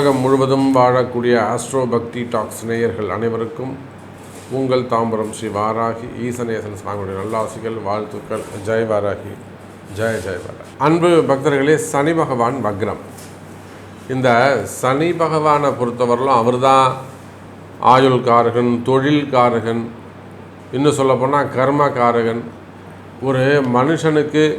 உலகம் முழுவதும் வாழக்கூடிய ஆஸ்ட்ரோ பக்தி டாக்ஸ் நேயர்கள் அனைவருக்கும் உங்கள் தாம்பரம் ஸ்ரீ வாராகி ஈசனேசன் சுவாமியுடைய நல்லாசிகள் வாழ்த்துக்கள். ஜெய் வாராகி. ஜெய ஜெய் வாராகி. அன்பு பக்தர்களே சனி பகவான் வக்ரம். இந்த சனி பகவானை பொறுத்தவரையிலும் அவர்தான் ஆயுள்காரகன் தொழில்காரகன் இன்னும் சொல்லப்போனால் கர்மகாரகன். ஒரு மனுஷனுக்கு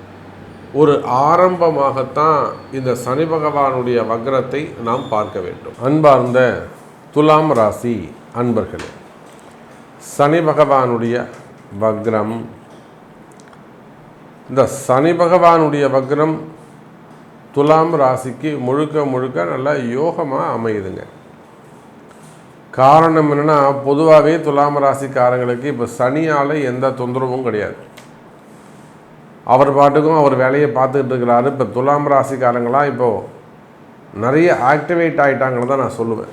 ஒரு ஆரம்பமாகத்தான் இந்த சனி பகவானுடைய வக்ரத்தை நாம் பார்க்க வேண்டும். அன்பார்ந்த துலாம் ராசி அன்பர்களே சனி பகவானுடைய வக்ரம் இந்த சனி பகவானுடைய வக்ரம் துலாம் ராசிக்கு முழுக்க முழுக்க நல்லா யோகமாக அமையுதுங்க. காரணம் என்னென்னா பொதுவாகவே துலாம் ராசிக்காரங்களுக்கு இப்போ சனியால் எந்த தொந்தரவும் கிடையாது. அவர் பாட்டுக்கும் அவர் வேலையை பார்த்துக்கிட்டு இருக்கிறாரு. இப்போ துலாம் ராசிக்காரங்களாம் இப்போது நிறைய ஆக்டிவேட் ஆகிட்டாங்கன்னு தான் நான் சொல்லுவேன்.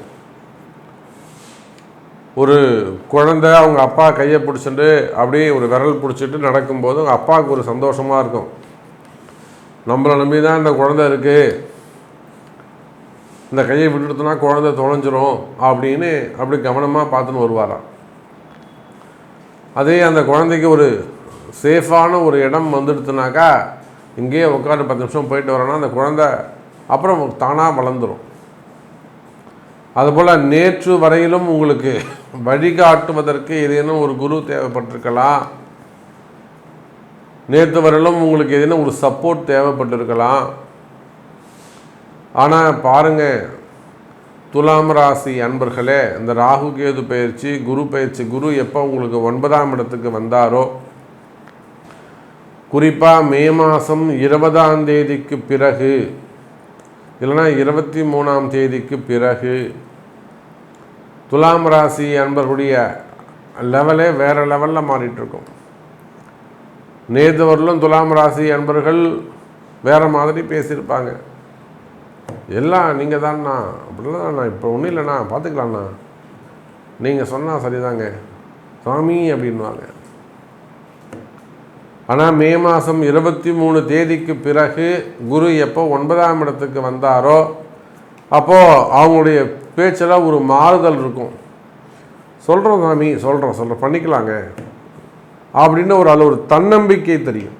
ஒரு குழந்தை அவங்க அப்பா கையை பிடிச்சிட்டு அப்படியே ஒரு விரல் பிடிச்சிட்டு நடக்கும்போது அவங்க அப்பாவுக்கு ஒரு சந்தோஷமாக இருக்கும். நம்மளை நம்பி தான் இந்த குழந்தை இருக்குது இந்த கையை விட்டுட்டுனா குழந்தை தொலைஞ்சிரும் அப்படின்னு அப்படி கவனமாக பார்த்துன்னு வருவாராம். அதே அந்த குழந்தைக்கு ஒரு சேஃபான ஒரு இடம் வந்துடுத்துனாக்கா இங்கேயே உட்காந்து பத்து நிமிஷம் போயிட்டு வரோன்னா அந்த குழந்த அப்புறம் தானாக வளர்ந்துடும் அதுபோல் நேற்று வரையிலும் உங்களுக்கு வழிகாட்டுவதற்கு ஏதேனும் ஒரு குரு தேவைப்பட்டிருக்கலாம். நேற்று வரையிலும் உங்களுக்கு ஏதேனும் ஒரு சப்போர்ட் தேவைப்பட்டிருக்கலாம். ஆனால் பாருங்கள் துலாம் ராசி அன்பர்களே இந்த ராகு கேது பயிற்சி குரு பயிற்சி குரு எப்போ உங்களுக்கு ஒன்பதாம் இடத்துக்கு வந்தாரோ குறிப்பாக மே மாதம் இருபதாம் தேதிக்கு பிறகு இல்லைனா இருபத்தி மூணாம் தேதிக்கு பிறகு துலாம் ராசி அன்பர்களுடைய லெவலே வேறு லெவலில் மாறிட்டுருக்கும். நேற்று வரலும் துலாம் ராசி அன்பர்கள் வேறு மாதிரி பேசியிருப்பாங்க. எல்லாம் நீங்கள் தான்ண்ணா அப்படிலாம் நான் இப்போ ஒன்றும் இல்லைண்ணா பார்த்துக்கலாண்ணா நீங்கள் சொன்னால் சரிதாங்க. சாமி அப்படின்வாங்க ஆனால் மே மாதம் இருபத்தி மூணு தேதிக்கு பிறகு குரு எப்போ ஒன்பதாம் இடத்துக்கு வந்தாரோ அப்போது அவங்களுடைய பேச்சில் ஒரு மாறுதல் இருக்கும். சொல்கிறோம் சாமி சொல்கிறோம் சொல்கிறோம் பண்ணிக்கலாங்க. அப்படின்னு ஒரு அதில் ஒரு தன்னம்பிக்கை தெரியும்.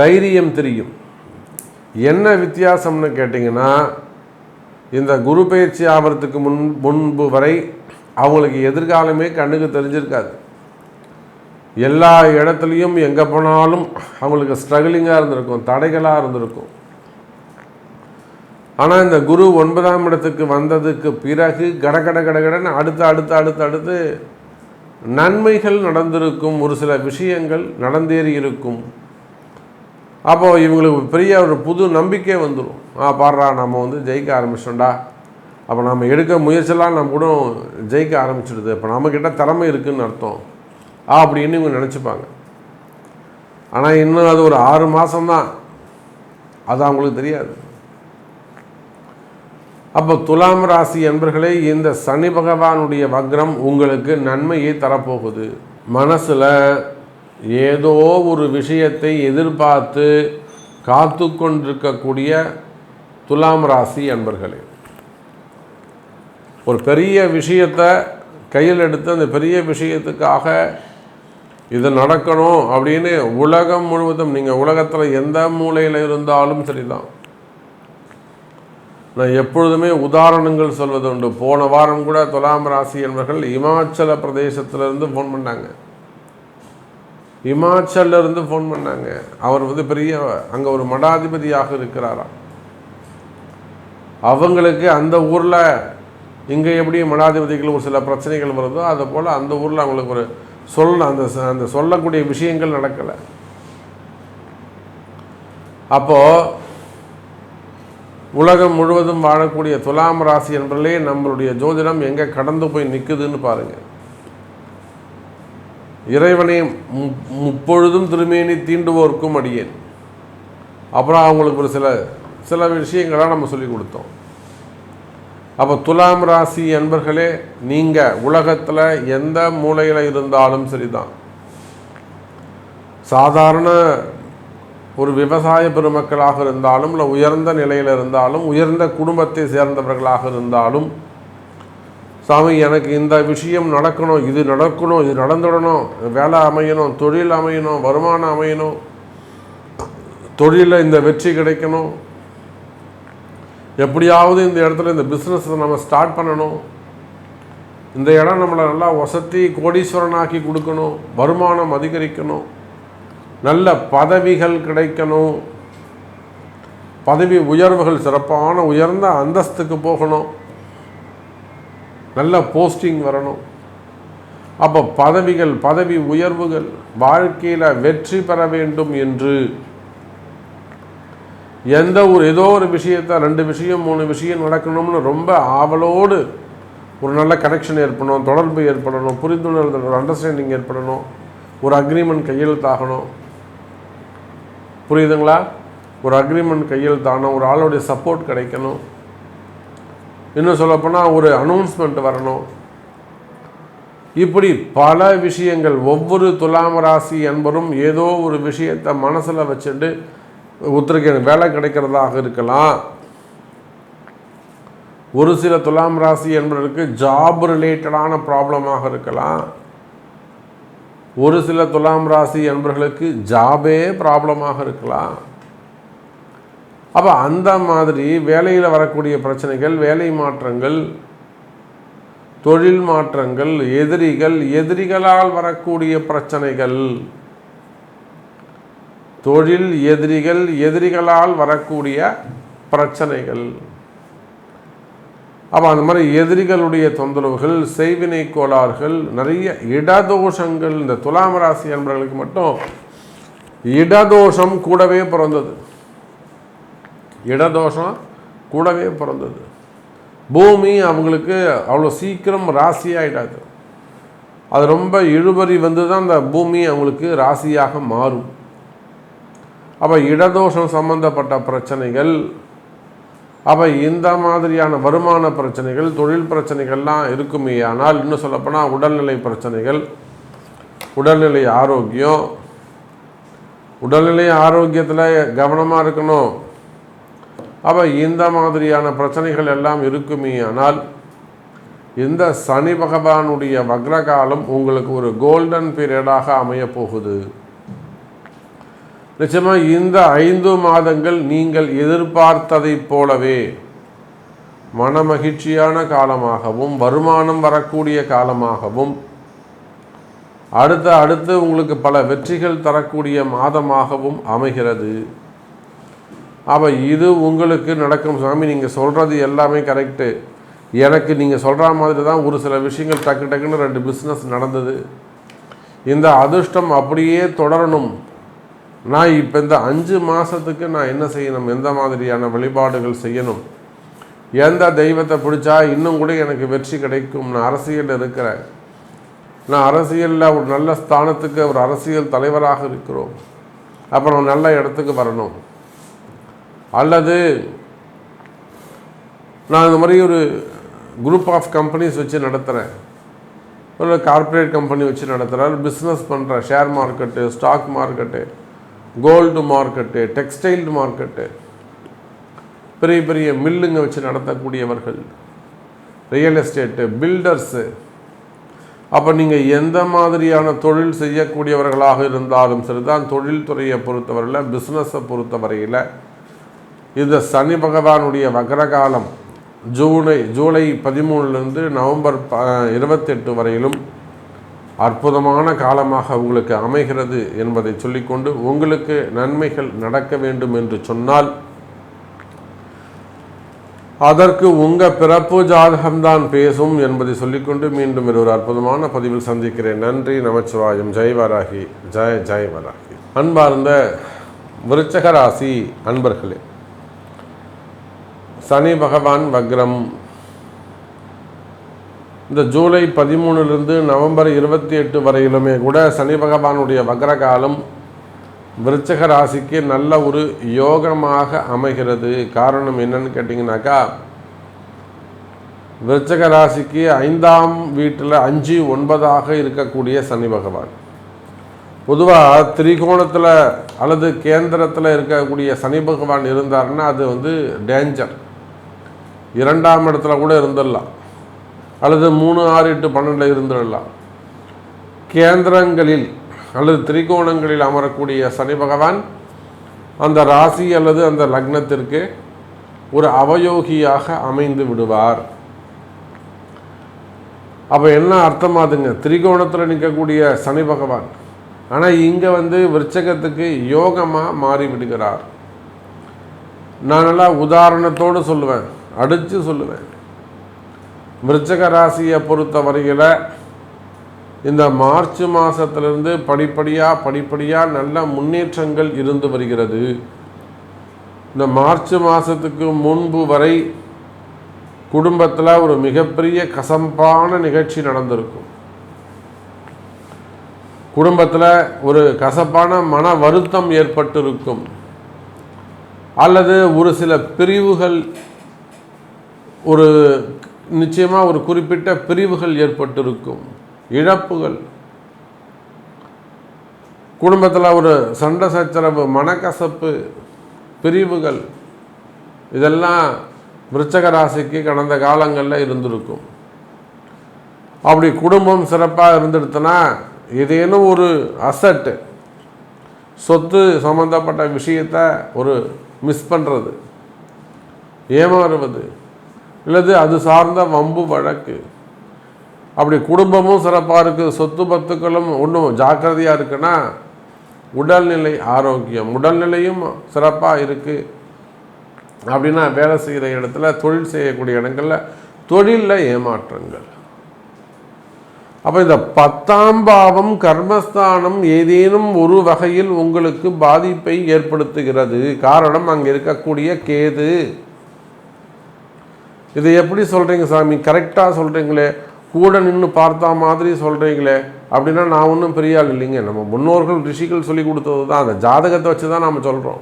தைரியம் தெரியும். என்ன வித்தியாசம்னு கேட்டிங்கன்னா இந்த குரு பயிற்சி ஆகிறதுக்கு முன் முன்பு வரை அவங்களுக்கு எதிர்காலமே கண்ணுக்கு தெரிஞ்சிருக்காது. எல்லா இடத்துலையும் எங்கே போனாலும் அவங்களுக்கு ஸ்ட்ரகிளிங்காக இருந்திருக்கும் தடைகளாக இருந்திருக்கும். ஆனால் இந்த குரு ஒன்பதாம் இடத்துக்கு வந்ததுக்கு பிறகு கடகட கடகடன்னு அடுத்து அடுத்து அடுத்து அடுத்து நன்மைகள் நடந்திருக்கும் ஒரு சில விஷயங்கள் நடந்தேறி இருக்கும். அப்போது இவங்களுக்கு பெரிய ஒரு புது நம்பிக்கை வந்துடும் ஆ பாடுறா நம்ம வந்து ஜெயிக்க ஆரம்பிச்சிட்டோம்டா. அப்போ நம்ம எடுக்க முயற்சியெல்லாம் நம்ம கூட ஜெயிக்க ஆரம்பிச்சிடுது. இப்போ நம்மக்கிட்ட திறமை இருக்குதுன்னு அர்த்தம். அப்படின்னு இவங்க நினச்சிப்பாங்க. ஆனால் இன்னும் அது ஒரு ஆறு மாதம்தான் அது அவங்களுக்கு தெரியாது. அப்போ துலாம் ராசி என்பர்களே இந்த சனி பகவானுடைய வக்ரம் உங்களுக்கு நன்மையை தரப்போகுது. மனசில் ஏதோ ஒரு விஷயத்தை எதிர்பார்த்து காத்து கொண்டிருக்கக்கூடிய துலாம் ராசி அன்பர்களே ஒரு பெரிய விஷயத்தை கையில் எடுத்து அந்த பெரிய விஷயத்துக்காக இது நடக்கணும் அப்படின்னு உலகம் முழுவதும் நீங்கள் உலகத்தில் எந்த மூலையில் இருந்தாலும் சரிதான். நான் எப்பொழுதுமே உதாரணங்கள் சொல்வது உண்டு. போன வாரம் கூட துலாம் ராசி என்பவர்கள் இமாச்சல பிரதேசத்திலிருந்து ஃபோன் பண்ணாங்க. இமாச்சல்ல இருந்து ஃபோன் பண்ணாங்க. அவர் வந்து பெரிய அங்கே ஒரு மடாதிபதியாக இருக்கிறாராம். அவங்களுக்கு அந்த ஊரில் இங்கே எப்படி மடாதிபதிகள் ஒரு சில பிரச்சனைகள் வருதோ அதை போல் அந்த ஊரில் அவங்களுக்கு ஒரு சொல் அந்த அந்த சொல்லக்கூடிய விஷயங்கள் நடக்கலை. அப்போது உலகம் முழுவதும் வாழக்கூடிய துலாம் ராசி என்பதிலே நம்மளுடைய ஜோதிடம் எங்கே கடந்து போய் நிற்குதுன்னு பாருங்கள் இறைவனை முப்பொழுதும் திருமேனி தீண்டுவோர்க்கும் அடியேன். அப்புறம் அவங்களுக்கு ஒரு சில சில விஷயங்களாக நம்ம சொல்லி கொடுத்தோம். அப்போ துலாம் ராசி என்பர்களே நீங்கள் உலகத்தில் எந்த மூலையில் இருந்தாலும் சரிதான். சாதாரண ஒரு விவசாய பெருமக்களாக இருந்தாலும் இல்லை உயர்ந்த நிலையில் இருந்தாலும் உயர்ந்த குடும்பத்தை சேர்ந்தவர்களாக இருந்தாலும் சாமி எனக்கு இந்த விஷயம் நடக்கணும் இது நடக்கணும் இது நடந்துடணும் வேலை அமையணும் தொழில் அமையணும் வருமானம் அமையணும் தொழிலில் இந்த வெற்றி கிடைக்கணும் எப்படியாவது இந்த இடத்துல இந்த பிஸ்னஸை நம்ம ஸ்டார்ட் பண்ணணும். இந்த இடம் நம்மளை நல்லா வசதி கோடீஸ்வரனாக்கி கொடுக்கணும் வருமானம் அதிகரிக்கணும் நல்ல பதவிகள் கிடைக்கணும் பதவி உயர்வுகள் சிறப்பான உயர்ந்த அந்தஸ்துக்கு போகணும் நல்ல போஸ்டிங் வரணும். அப்போ பதவிகள் பதவி உயர்வுகள் வாழ்க்கையில் வெற்றி பெற வேண்டும் என்று எந்த ஒரு ஏதோ ஒரு விஷயத்த ரெண்டு விஷயம் மூணு விஷயம் நடக்கணும்னு ரொம்ப ஆவலோடு ஒரு நல்ல கனெக்ஷன் ஏற்படணும் தொடர்பு ஏற்படணும் புரிந்துணர்வு ஒரு அண்டர்ஸ்டாண்டிங் ஏற்படணும் ஒரு அக்ரிமெண்ட் கையெழுத்தாகணும் புரியுதுங்களா? ஒரு அக்ரிமெண்ட் கையெழுத்தாகணும் ஒரு ஆளுடைய சப்போர்ட் கிடைக்கணும். இன்னும் சொல்லப்போனால் ஒரு அனௌன்ஸ்மெண்ட் வரணும். இப்படி பல விஷயங்கள் ஒவ்வொரு துலாம ராசி என்பரும் ஏதோ ஒரு விஷயத்தை மனசில் வச்சுட்டு ஒருத்தருக்கு எனக்கு வேலை கிடைக்கிறதாக இருக்கலாம். ஒரு சில துலாம் ராசி என்பதற்கு ஜாப் ரிலேட்டடான ப்ராப்ளமாக இருக்கலாம். ஒரு சில துலாம் ராசி என்பவர்களுக்கு ஜாபே ப்ராப்ளமாக இருக்கலாம். அப்போ அந்த மாதிரி வேலையில் வரக்கூடிய பிரச்சனைகள் வேலை மாற்றங்கள் தொழில் மாற்றங்கள் எதிரிகள் எதிரிகளால் வரக்கூடிய பிரச்சனைகள் தொழில் எதிரிகள் எதிரிகளால் வரக்கூடிய பிரச்சனைகள். அப்போ அந்த மாதிரி எதிரிகளுடைய தொந்தரவுகள் செய்வினை கோளாறுகள் நிறைய இடதோஷங்கள். இந்த துலாம் ராசி என்பவர்களுக்கு மட்டும் இடதோஷம் கூடவே பிறந்தது. இடதோஷம் கூடவே பிறந்தது. பூமி அவங்களுக்கு அவ்வளோ சீக்கிரம் ராசியாகிடாது அது ரொம்ப இழுபறி வந்து தான் அந்த பூமி அவங்களுக்கு ராசியாக மாறும். அப்போ இடதோஷம் சம்பந்தப்பட்ட பிரச்சனைகள் அப்போ இந்த மாதிரியான வருமான பிரச்சனைகள் தொழில் பிரச்சனைகள்லாம் இருக்குமே ஆனால் இன்னும் சொல்லப்போனால் உடல்நிலை பிரச்சனைகள் உடல்நிலை ஆரோக்கியம். உடல்நிலை ஆரோக்கியத்தில் கவனமாக இருக்கணும். அப்போ இந்த மாதிரியான பிரச்சனைகள் எல்லாம் இருக்குமே ஆனால் இந்த சனி பகவானுடைய வக்ரகாலம் உங்களுக்கு ஒரு கோல்டன் பீரியடாக அமையப் போகுது நிச்சயமாக இந்த ஐந்து மாதங்கள் நீங்கள் எதிர்பார்த்ததைப் போலவே மனமகிழ்ச்சியான காலமாகவும் வருமானம் வரக்கூடிய காலமாகவும் அடுத்த அடுத்து உங்களுக்கு பல வெற்றிகள் தரக்கூடிய மாதமாகவும் அமைகிறது. அப்போ இது உங்களுக்கு நடக்கும். சாமி நீங்கள் சொல்கிறது எல்லாமே கரெக்டு எனக்கு நீங்கள் சொல்கிற மாதிரி தான் ஒரு சில விஷயங்கள் டக்கு டக்குன்னு ரெண்டு பிஸ்னஸ் நடந்தது. இந்த அதிர்ஷ்டம் அப்படியே தொடரணும். நான் இப்போ இந்த அஞ்சு மாதத்துக்கு நான் என்ன செய்யணும்? எந்த மாதிரியான வழிபாடுகள் செய்யணும்? எந்த தெய்வத்தை பிடிச்சா இன்னும் கூட எனக்கு வெற்றி கிடைக்கும்? நான் அரசியலில் இருக்கிறேன். நான் அரசியலில் ஒரு நல்ல ஸ்தானத்துக்கு ஒரு அரசியல் தலைவராக இருக்கிறோம். அப்புறம் நல்ல இடத்துக்கு வரணும். அல்லது நான் இந்த மாதிரி ஒரு குரூப் ஆஃப் கம்பெனிஸ் வச்சு நடத்துகிறேன் ஒரு கார்ப்பரேட் கம்பெனி வச்சு நடத்துகிறேன் பிஸ்னஸ் பண்ணுறேன் share market stock market gold market textile market பெரிய பெரிய மில்லுங்க வச்சு நடத்தக்கூடியவர்கள் ரியல் எஸ்டேட்டு பில்டர்ஸு. அப்போ நீங்கள் எந்த மாதிரியான தொழில் செய்யக்கூடியவர்களாக இருந்தாலும் சரிதான் தொழில்துறையை பொறுத்தவரையில் பிஸ்னஸை பொறுத்தவரையில் இந்த சனி பகவானுடைய வக்ரகாலம் ஜூலை ஜூலை பதிமூணுலேருந்து நவம்பர் ப இருபத்தெட்டு வரையிலும் அற்புதமான காலமாக உங்களுக்கு அமைகிறது என்பதை சொல்லிக்கொண்டு உங்களுக்கு நன்மைகள் நடக்க வேண்டும் என்று சொன்னால் அதற்கு உங்கள் பிறப்பு ஜாதகம்தான் பேசும் என்பதை சொல்லிக்கொண்டு மீண்டும் ஒரு அற்புதமான பதிவில் சந்திக்கிறேன். நன்றி நமச்சிவாயம். ஜெய் வராகி. ஜெய ஜெய் வராகி. அன்பார்ந்த விருச்சகராசி அன்பர்களே சனி பகவான் வக்ரம் இந்த ஜூலை பதிமூணுலேருந்து நவம்பர் இருபத்தி எட்டு வரையிலுமே கூட சனி பகவானுடைய வக்ர காலம் விருச்சக ராசிக்கு நல்ல ஒரு யோகமாக அமைகிறது. காரணம் என்னன்னு கேட்டிங்கனாக்கா விருச்சக ராசிக்கு ஐந்தாம் வீட்டில் அஞ்சு ஒன்பதாக இருக்கக்கூடிய சனி பகவான். பொதுவாக திரிகோணத்தில் அல்லது கேந்திரத்தில் இருக்கக்கூடிய சனி பகவான் இருந்தார்னா அது வந்து டேஞ்சர் இரண்டாம் இடத்துல கூட இருந்துடலாம். அல்லது மூணு ஆறு எட்டு பன்னெண்டில் இருந்துடலாம். கேந்திரங்களில் அல்லது திரிகோணங்களில் அமரக்கூடிய சனி பகவான் அந்த ராசி அல்லது அந்த லக்னத்திற்கு ஒரு அவயோகியாக அமைந்து விடுவார். அப்போ என்ன அர்த்தமாதுங்க? திரிகோணத்தில் நிற்கக்கூடிய சனி பகவான். ஆனால் இங்கே வந்து விருச்சகத்துக்கு யோகமாக மாறி விடுகிறார். நான் நல்லா உதாரணத்தோடு சொல்லுவேன். அடித்து சொல்லுவேன். விருச்சக ராசியை பொறுத்த வரையில் இந்த மார்ச் மாதத்திலிருந்து படிப்படியாக படிப்படியாக நல்ல முன்னேற்றங்கள் இருந்து வருகிறது. இந்த மார்ச் மாதத்துக்கு முன்பு வரை குடும்பத்தில் ஒரு மிகப்பெரிய கசப்பான நிகழ்ச்சி நடந்திருக்கும். குடும்பத்தில் ஒரு கசப்பான மன வருத்தம் ஏற்பட்டிருக்கும். அல்லது ஒரு சில பிரிவுகள் ஒரு நிச்சயமாக ஒரு குறிப்பிட்ட பிரிவுகள் ஏற்பட்டிருக்கும். இழப்புகள். குடும்பத்தில் ஒரு சண்டை சச்சரவு மனக்கசப்பு பிரிவுகள். இதெல்லாம் விருச்சக ராசிக்கு கடந்த காலங்களில் இருந்திருக்கும். அப்படி குடும்பம் சிறப்பாக இருந்துடுத்துனா ஏதேனும் ஒரு அசட்டு சொத்து சம்மந்தப்பட்ட விஷயத்தை ஒரு மிஸ் பண்ணுறது ஏமாறுவது இல்லது அது சார்ந்த வம்பு வழக்கு. அப்படி குடும்பமும் சிறப்பாக இருக்குது சொத்து பத்துக்களும் ஒன்றும் ஜாக்கிரதையாக இருக்குன்னா உடல்நிலை ஆரோக்கியம் உடல்நிலையும் சிறப்பாக இருக்குது அப்படின்னா வேலை செய்கிற இடத்துல தொழில் செய்யக்கூடிய இடங்களில் தொழிலில் ஏமாற்றங்கள். அப்போ இந்த பத்தாம் பாவம் கர்மஸ்தானம் ஏதேனும் ஒரு வகையில் உங்களுக்கு பாதிப்பை ஏற்படுத்துகிறது. காரணம் அங்கே இருக்கக்கூடிய கேது. இதை எப்படி சொல்கிறீங்க சாமி? கரெக்டாக சொல்கிறீங்களே கூட நின்று பார்த்தா மாதிரி சொல்கிறீங்களே அப்படின்னா நான் ஒன்றும் பெரிய ஆள் இல்லைங்க. நம்ம முன்னோர்கள் ரிஷிகள் சொல்லி கொடுத்தது தான் அந்த ஜாதகத்தை வச்சு தான் நம்ம சொல்கிறோம்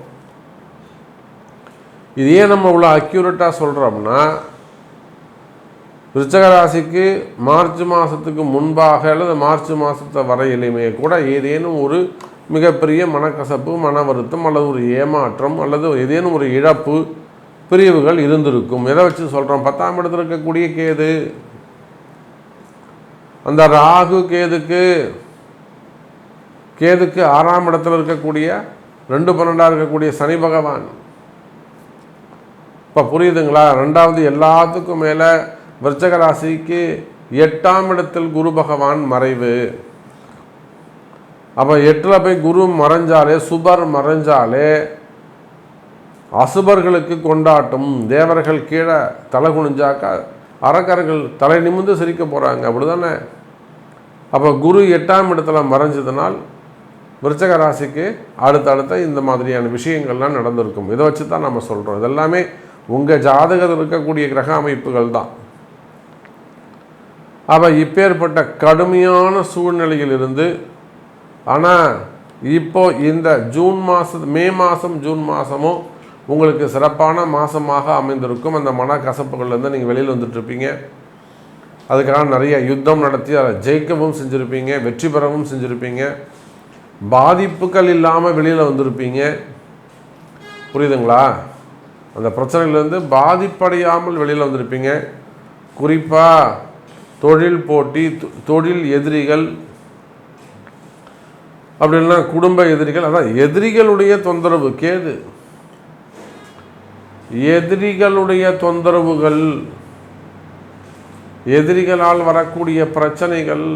இதையே நம்ம இவ்வளோ அக்யூரேட்டாக சொல்கிறோம்னா ரிச்சகராசிக்கு மார்ச் மாதத்துக்கு முன்பாக அல்லது மார்ச் மாதத்தை வரையிலுமே கூட ஏதேனும் ஒரு மிகப்பெரிய மனக்கசப்பு மன வருத்தம் அல்லது ஒரு ஏமாற்றம் அல்லது ஏதேனும் ஒரு இழப்பு பிரிவுகள் இருந்திருக்கும். எதை வச்சு சொல்கிறோம் பத்தாம் இடத்துல இருக்கக்கூடிய கேது அந்த ராகு கேதுக்கு கேதுக்கு ஆறாம் இடத்துல இருக்கக்கூடிய ரெண்டு பன்னெண்டாக இருக்கக்கூடிய சனி பகவான். இப்போ புரியுதுங்களா? ரெண்டாவது எல்லாத்துக்கும் மேலே விருச்சக ராசிக்கு எட்டாம் இடத்தில் குரு பகவான் மறைவு. அப்போ எட்டில் போய் குரு மறைஞ்சாலே சுபர் மறைஞ்சாலே அசுபர்களுக்கு கொண்டாட்டம். தேவர்கள் கீழே தலை குனிஞ்சாக்கா அறக்கர்கள் தலை நிமிந்து சிரிக்க போகிறாங்க அப்படி தானே அப்போ குரு எட்டாம் இடத்துல மறைஞ்சதுனால் விருச்சக ராசிக்கு அடுத்தடுத்த இந்த மாதிரியான விஷயங்கள்லாம் நடந்திருக்கும். இதை வச்சு தான் நம்ம சொல்கிறோம் இதெல்லாமே உங்கள் ஜாதகத்தில் இருக்கக்கூடிய கிரக அமைப்புகள் தான். அப்போ இப்பேற்பட்ட கடுமையான சூழ்நிலையில் இருந்து ஆனால் இப்போ இந்த ஜூன் மாத மே மாதம் ஜூன் மாதமும் உங்களுக்கு சிறப்பான மாதமாக அமைந்திருக்கும். அந்த மன கசப்புகள்லேருந்து நீங்கள் வெளியில் வந்துட்டுருப்பீங்க. அதுக்காக நிறைய யுத்தம் நடத்தி அதை ஜெயிக்கவும் செஞ்சுருப்பீங்க வெற்றி பெறவும் செஞ்சுருப்பீங்க. பாதிப்புகள் இல்லாமல் வெளியில் வந்திருப்பீங்க. புரியுதுங்களா? அந்த பிரச்சனையிலேருந்து பாதிப்படையாமல் வெளியில் வந்திருப்பீங்க. குறிப்பாக தொழில் போட்டி தொ- தொழில் எதிரிகள் அப்படின்னா குடும்ப எதிரிகள் அதான் எதிரிகளுடைய தொந்தரவு கேது. எதிரிகளுடைய தொந்தரவுகள் எதிரிகளால் வரக்கூடிய பிரச்சனைகள்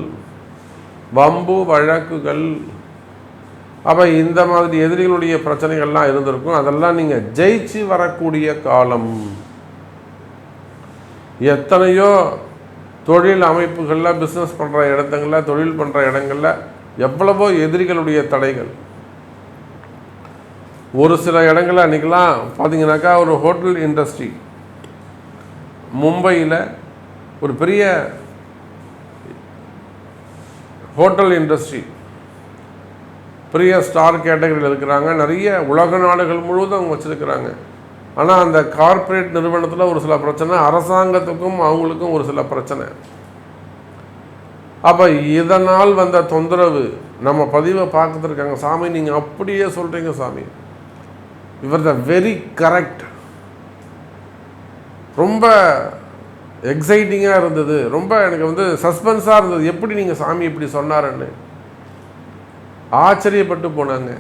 வம்பு வழக்குகள் அப்போ இந்த மாதிரி எதிரிகளுடைய பிரச்சனைகள்லாம் இருந்திருக்கும். அதெல்லாம் நீங்கள் ஜெயிச்சு வரக்கூடிய காலம். எத்தனையோ தொழில் அமைப்புகளில் பிஸ்னஸ் பண்ணுற இடத்துங்களில் தொழில் பண்ணுற இடங்களில் எவ்வளவோ எதிரிகளுடைய தடைகள். ஒரு சில இடங்களில் அன்றைக்கெல்லாம் பார்த்தீங்கன்னாக்கா ஒரு ஹோட்டல் இண்டஸ்ட்ரி. மும்பையில் ஒரு பெரிய ஹோட்டல் இண்டஸ்ட்ரி. பெரிய ஸ்டார் கேட்டகரியில் இருக்கிறாங்க. நிறைய உலக நாடுகள் முழுவதும் அவங்க வச்சுருக்கிறாங்க. ஆனால் அந்த கார்ப்பரேட் நிறுவனத்தில் ஒரு சில பிரச்சனை அரசாங்கத்துக்கும் அவங்களுக்கும் ஒரு சில பிரச்சனை. அப்போ இதனால் வந்த தொந்தரவு நம்ம பதிவை பார்த்துருக்காங்க சாமி நீங்கள் அப்படியே சொல்கிறீங்க சாமி. இவர் த வெரி கரெக்ட் ரொம்ப எக்ஸைட்டிங்காக இருந்தது. ரொம்ப எனக்கு வந்து சஸ்பென்ஸாக இருந்தது. எப்படி நீங்கள் சாமி இப்படி சொன்னாருன்னு. ஆச்சரியப்பட்டு போனாங்க.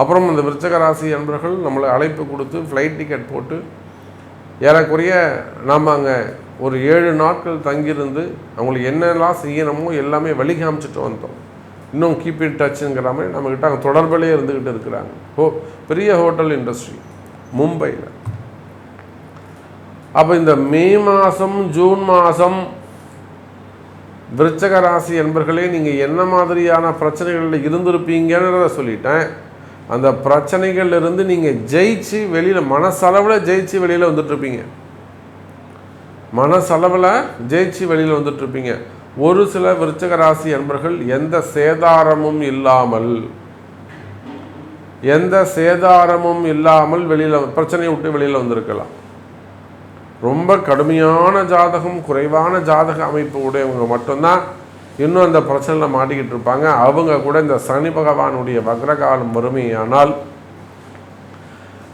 அப்புறம் அந்த விருச்சக ராசி அன்பர்கள் நம்மளை அழைப்பு கொடுத்து ஃப்ளைட் டிக்கெட் போட்டு ஏறக்குறைய நாம் அங்கே ஒரு ஏழு நாட்கள் தங்கியிருந்து அவங்களுக்கு என்னெல்லாம் செய்யணுமோ எல்லாமே வழி காமிச்சிட்டு வந்தோம் இன்னும் கீப் இன் டச்சுங்கிற மாதிரி நம்மக்கிட்ட அங்கே தொடர்பிலே இருந்துக்கிட்டு இருக்கிறாங்க. ஹோ பெரிய ஹோட்டல் இண்டஸ்ட்ரி மும்பையில். அப்போ இந்த மே மாதம் ஜூன் மாதம் விருச்சக ராசி என்பர்களே நீங்கள் என்ன மாதிரியான பிரச்சனைகளில் இருந்திருப்பீங்கன்றத சொல்லிட்டேன். அந்த பிரச்சனைகள்ல இருந்து நீங்கள் ஜெயிச்சு வெளியில் மனசளவில் ஜெயிச்சு வெளியில் வந்துட்டுருப்பீங்க மனசளவில் ஜெயிச்சு வெளியில் வந்துட்டுருப்பீங்க ஒரு சில விருச்சக ராசி அன்பர்கள் எந்த சேதாரமும் இல்லாமல் எந்த சேதாரமும் இல்லாமல் வெளியில் பிரச்சனையை விட்டு வெளியில் வந்திருக்கலாம். ரொம்ப கடுமையான ஜாதகம் குறைவான ஜாதக அமைப்பு உடையவங்க மட்டும்தான் இன்னும் அந்த பிரச்சனையில் மாட்டிக்கிட்டு இருப்பாங்க. அவங்க கூட இந்த சனி பகவானுடைய வக்ரகாலம் வறுமையானால்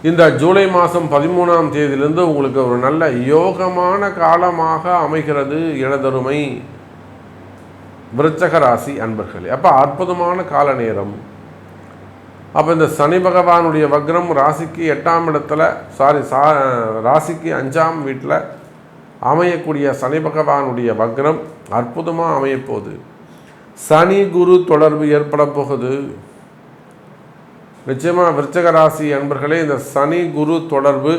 இந்த ஜூலை மாதம் பதிமூணாம் தேதியிலிருந்து உங்களுக்கு ஒரு நல்ல யோகமான காலமாக அமைகிறது இடதருமை விருச்சக ராசி அன்பர்களே அப்போ அற்புதமான கால நேரம். அப்போ இந்த சனி பகவானுடைய வக்ரம் ராசிக்கு எட்டாம் இடத்துல சாரி சா ராசிக்கு அஞ்சாம் வீட்டில் அமையக்கூடிய சனி பகவானுடைய வக்ரம் அற்புதமாக அமையப்போகுது. சனி குரு தொடர்பு ஏற்பட போகுது. நிச்சயமாக விருச்சக ராசி அன்பர்களே இந்த சனி குரு தொடர்பு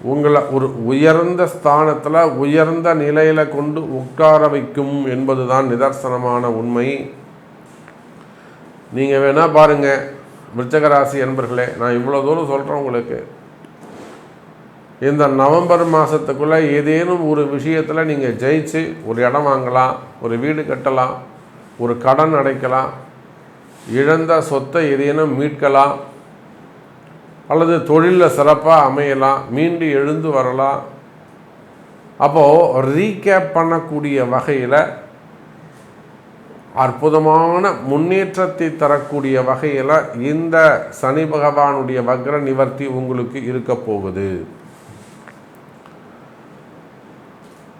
உங்களை ஒரு உயர்ந்த ஸ்தானத்தில் உயர்ந்த நிலையில் கொண்டு உட்கார வைக்கும் என்பதுதான் நிதர்சனமான உண்மை. நீங்கள் வேணால் பாருங்கள் விருச்சகராசி என்பர்களே நான் இவ்வளோ தூரம் சொல்கிறேன் உங்களுக்கு. இந்த நவம்பர் மாதத்துக்குள்ளே ஏதேனும் ஒரு விஷயத்தில் நீங்கள் ஜெயிச்சு ஒரு இடம் வாங்கலாம் ஒரு வீடு கட்டலாம் ஒரு கடன் அடைக்கலாம் இழந்த சொத்தை ஏதேனும் மீட்கலாம் அல்லது தொழிலில் சிறப்பாக அமையலாம் மீண்டு எழுந்து வரலாம். அப்போது ரீகேப் பண்ணக்கூடிய வகையில் அற்புதமான முன்னேற்றத்தை தரக்கூடிய வகையில் இந்த சனி பகவானுடைய வக்ர நிவர்த்தி உங்களுக்கு இருக்க போகுது.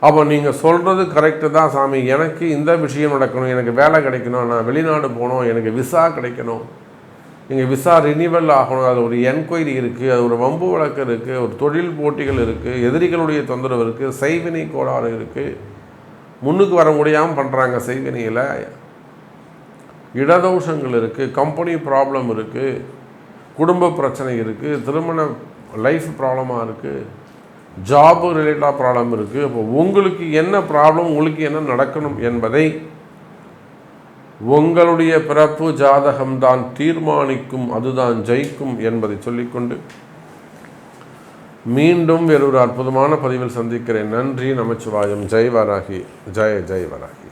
அப்போ நீங்கள் சொல்கிறது கரெக்டு தான் சாமி. எனக்கு இந்த விஷயம் நடக்கணும் எனக்கு வேலை கிடைக்கணும் நான் வெளிநாடு போகணும் எனக்கு விசா கிடைக்கணும். இங்கே விசா ரினிவல் ஆகணும். அது ஒரு என்கொயரி இருக்குது அது ஒரு வம்பு வழக்கு இருக்குது ஒரு தொழில் போட்டிகள் இருக்குது எதிரிகளுடைய தொந்தரவு இருக்குது செய்வினை கோளாறு இருக்குது முன்னுக்கு வர முடியாமல் பண்ணுறாங்க செய்வினையில். இடதோஷங்கள் இருக்குது கம்பெனி ப்ராப்ளம் இருக்குது குடும்ப பிரச்சனை இருக்குது திருமண லைஃப் ப்ராப்ளமாக இருக்குது ஜாபு ரிலேட்டடாக ப்ராப்ளம் இருக்குது அப்போ உங்களுக்கு என்ன ப்ராப்ளம் உங்களுக்கு என்ன நடக்கணும் என்பதை உங்களுடைய பிறப்பு ஜாதகம்தான் தீர்மானிக்கும் அதுதான் ஜெயிக்கும் என்பதை சொல்லிக்கொண்டு மீண்டும் வேறொரு அற்புதமான பதிவில் சந்திக்கிறேன். நன்றி நமச்சிவாயம். ஜெய் வராகி ஜெய ஜெய் வராகி